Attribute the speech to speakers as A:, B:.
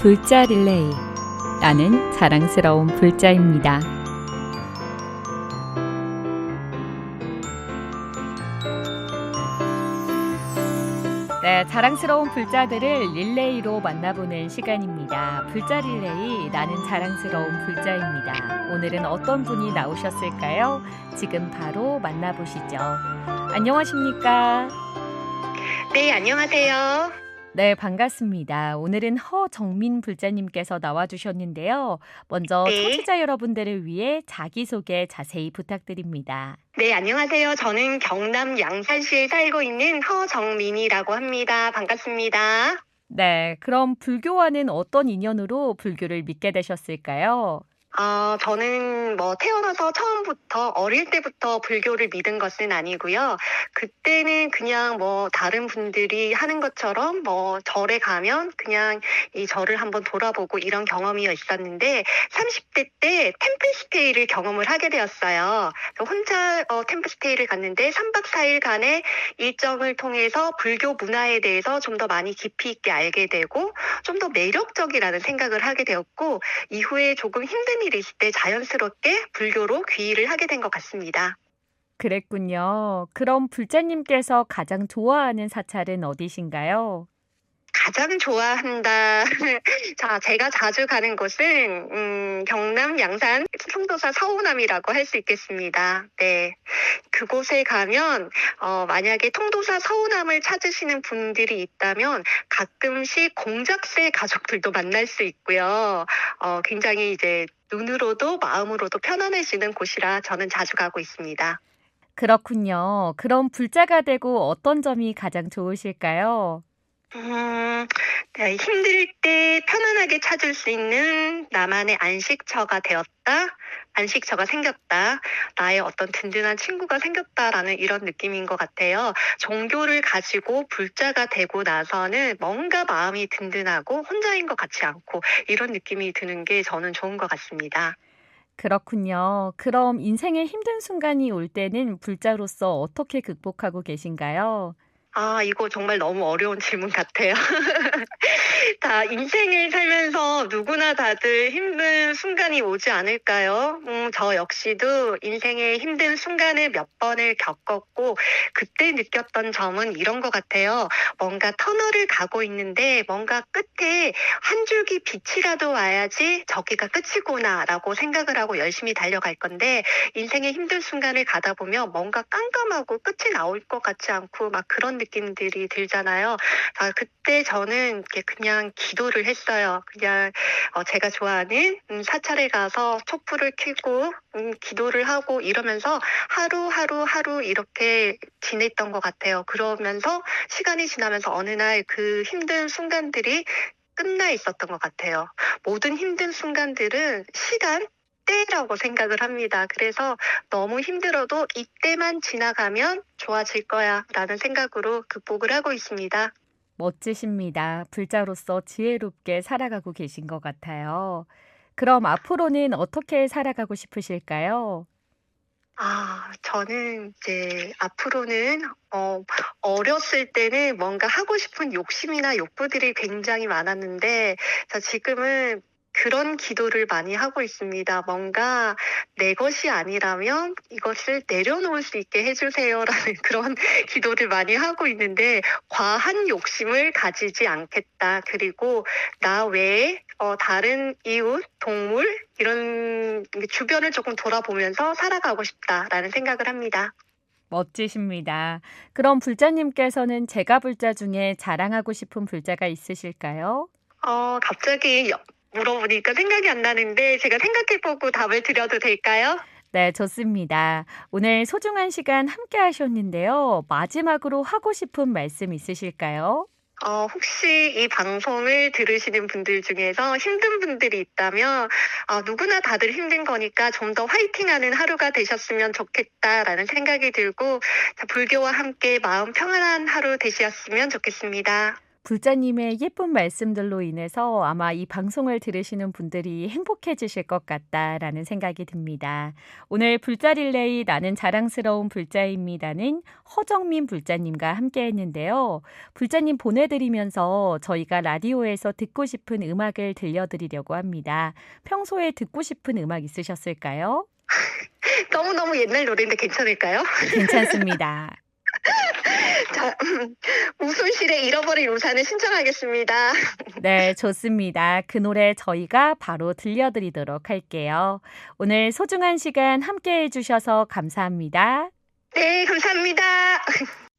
A: 불자 릴레이. 나는 자랑스러운 불자입니다. 네, 자랑스러운 불자들을 릴레이로 만나보는 시간입니다. 불자 릴레이, 나는 자랑스러운 불자입니다. 오늘은 어떤 분이 나오셨을까요? 지금 바로 만나보시죠. 안녕하십니까?
B: 네, 안녕하세요.
A: 네, 반갑습니다. 오늘은 허정민 불자님께서 나와주셨는데요. 먼저
B: 네.
A: 청취자 여러분들을 위해 자기소개 자세히 부탁드립니다.
B: 네, 안녕하세요. 저는 경남 양산시에 살고 있는 허정민이라고 합니다. 반갑습니다.
A: 네, 그럼 불교와는 어떤 인연으로 불교를 믿게 되셨을까요?
B: 어, 저는 뭐 태어나서 처음부터 어릴 때부터 불교를 믿은 것은 아니고요. 그때는 그냥 뭐 다른 분들이 하는 것처럼 뭐 절에 가면 그냥 이 절을 한번 돌아보고 이런 경험이 있었는데 30대 때 템플스테이를 경험을 하게 되었어요. 혼자 어, 템플스테이를 갔는데 3박 4일간의 일정을 통해서 불교 문화에 대해서 좀 더 많이 깊이 있게 알게 되고 좀 더 매력적이라는 생각을 하게 되었고 이후에 조금 힘든 일이 있을 때 자연스럽게 불교로 귀의를 하게 된 것 같습니다.
A: 그랬군요. 그럼 불자님께서 가장 좋아하는 사찰은 어디신가요?
B: 가장 좋아한다. 자, 제가 자주 가는 곳은 음, 경남 양산 성도사 서우남이라고 할 수 있겠습니다. 네, 그곳에 가면 어, 만약에 통도사 서우남을 찾으시는 분들이 있다면 가끔씩 공작새 가족들도 만날 수 있고요. 어, 굉장히 이제 눈으로도 마음으로도 편안해지는 곳이라 저는 자주 가고 있습니다.
A: 그렇군요. 그럼 불자가 되고 어떤 점이 가장 좋으실까요?
B: 음, 네, 힘들 때 편안하게 찾을 수 있는 나만의 안식처가 되었다. 안식처가 생겼다. 나의 어떤 든든한 친구가 생겼다라는 이런 느낌인 것 같아요. 종교를 가지고 불자가 되고 나서는 뭔가 마음이 든든하고 혼자인 것 같지 않고 이런 느낌이 드는 게 저는 좋은 것 같습니다.
A: 그렇군요. 그럼 인생의 힘든 순간이 올 때는 불자로서 어떻게 극복하고 계신가요?
B: 아, 이거 정말 너무 어려운 질문 같아요. 다 인생을 살면서 누구나 다들 힘든 순간이 오지 않을까요? 음, 저 역시도 인생의 힘든 순간을 몇 번을 겪었고, 그때 느꼈던 점은 이런 것 같아요. 뭔가 터널을 가고 있는데, 뭔가 끝에 한 줄기 빛이라도 와야지 저기가 끝이구나, 라고 생각을 하고 열심히 달려갈 건데, 인생의 힘든 순간을 가다 보면 뭔가 깜깜하고 끝이 나올 것 같지 않고, 막 그런 느낌들이 들잖아요. 아, 그때 저는 이렇게 그냥 기도를 했어요. 그냥 어, 제가 좋아하는 음, 사찰에 가서 촛불을 켜고 음, 기도를 하고 이러면서 하루하루 하루 이렇게 지냈던 것 같아요. 그러면서 시간이 지나면서 어느 날 그 힘든 순간들이 끝나 있었던 것 같아요. 모든 힘든 순간들은 시간, 때라고 생각을 합니다. 그래서 너무 힘들어도 이때만 지나가면 좋아질 거야 라는 생각으로 극복을 하고 있습니다.
A: 멋지십니다. 불자로서 지혜롭게 살아가고 계신 것 같아요. 그럼 앞으로는 어떻게 살아가고 싶으실까요?
B: 아, 저는 이제 앞으로는 어, 어렸을 때는 뭔가 하고 싶은 욕심이나 욕구들이 굉장히 많았는데, 저 지금은 그런 기도를 많이 하고 있습니다. 뭔가 내 것이 아니라면 이것을 내려놓을 수 있게 해주세요라는 그런 기도를 많이 하고 있는데, 과한 욕심을 가지지 않겠다. 그리고 나 외에 어, 다른 이웃, 동물, 이런 주변을 조금 돌아보면서 살아가고 싶다라는 생각을 합니다.
A: 멋지십니다. 그럼 불자님께서는 제가 불자 중에 자랑하고 싶은 불자가 있으실까요?
B: 어, 갑자기 여- 물어보니까 생각이 안 나는데 제가 생각해보고 답을 드려도 될까요?
A: 네, 좋습니다. 오늘 소중한 시간 함께 하셨는데요. 마지막으로 하고 싶은 말씀 있으실까요?
B: 어, 혹시 이 방송을 들으시는 분들 중에서 힘든 분들이 있다면, 아, 누구나 다들 힘든 거니까 좀 더 화이팅하는 하루가 되셨으면 좋겠다라는 생각이 들고, 자, 불교와 함께 마음 평안한 하루 되셨으면 좋겠습니다.
A: 불자님의 예쁜 말씀들로 인해서 아마 이 방송을 들으시는 분들이 행복해지실 것 같다라는 생각이 듭니다. 오늘 불자 릴레이 나는 자랑스러운 불자입니다는 허정민 불자님과 함께 했는데요. 불자님 보내드리면서 저희가 라디오에서 듣고 싶은 음악을 들려드리려고 합니다. 평소에 듣고 싶은 음악 있으셨을까요?
B: 너무너무 옛날 노래인데 괜찮을까요?
A: 괜찮습니다.
B: 자, 우순실의 잃어버린 우산을 신청하겠습니다.
A: 네, 좋습니다. 그 노래 저희가 바로 들려드리도록 할게요. 오늘 소중한 시간 함께 해주셔서 감사합니다.
B: 네, 감사합니다.